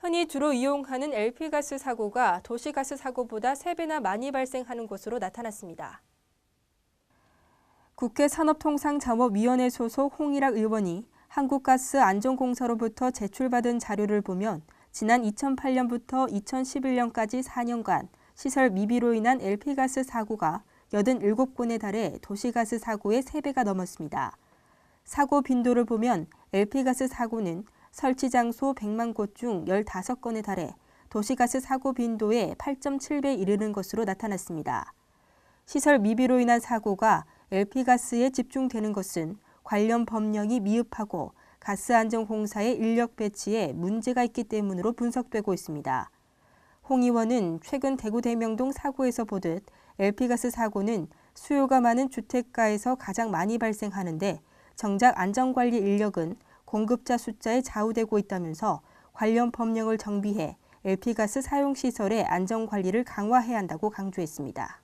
흔히 주로 이용하는 LP가스 사고가 도시가스 사고보다 3배나 많이 발생하는 것으로 나타났습니다. 국회 산업통상자원위원회 소속 홍일학 의원이 한국가스 안전공사로부터 제출받은 자료를 보면 지난 2008년부터 2011년까지 4년간 시설 미비로 인한 LP가스 사고가 87건에 달해 도시가스 사고의 3배가 넘었습니다. 사고 빈도를 보면 LP가스 사고는 설치 장소 100만 곳 중 15건에 달해 도시가스 사고 빈도의 8.7배 이르는 것으로 나타났습니다. 시설 미비로 인한 사고가 LP가스에 집중되는 것은 관련 법령이 미흡하고 가스 안전 공사의 인력 배치에 문제가 있기 때문으로 분석되고 있습니다. 홍 의원은 최근 대구 대명동 사고에서 보듯 LP가스 사고는 수요가 많은 주택가에서 가장 많이 발생하는데 정작 안전관리 인력은 공급자 숫자에 좌우되고 있다면서 관련 법령을 정비해 LP가스 사용 시설의 안전 관리를 강화해야 한다고 강조했습니다.